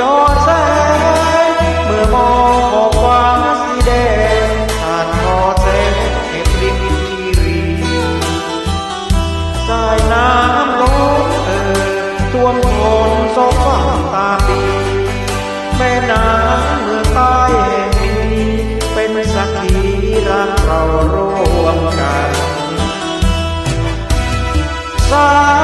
ย้อนแสงเมื่อมองขอบฟ้าสีแดงผ่านคอแสงเห็นริมทีรีสายน้ำล้นเอ่ยท่วมคนสองฝั่งตาปีแม่น้ำเมื่องใต้แห่งนี้เป็นสักขีรักเราร่วมกันสาย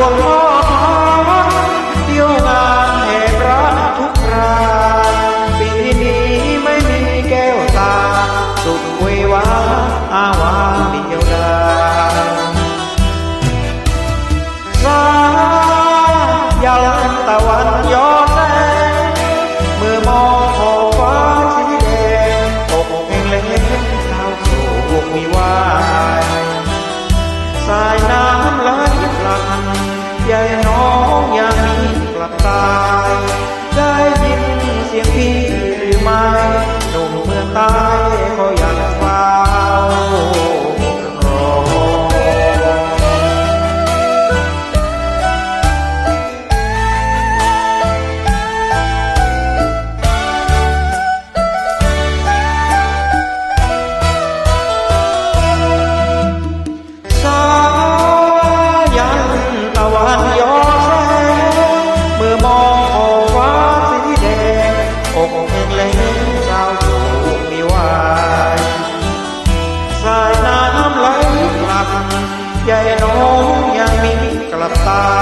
Oh, Allah. านย้อนแสงเมื่อมองขอบฟ้าสีแดงอกเองเลยสาอยู่มีวายสายน้ำไหลกลับใหญ่น้องยังมีกลับตา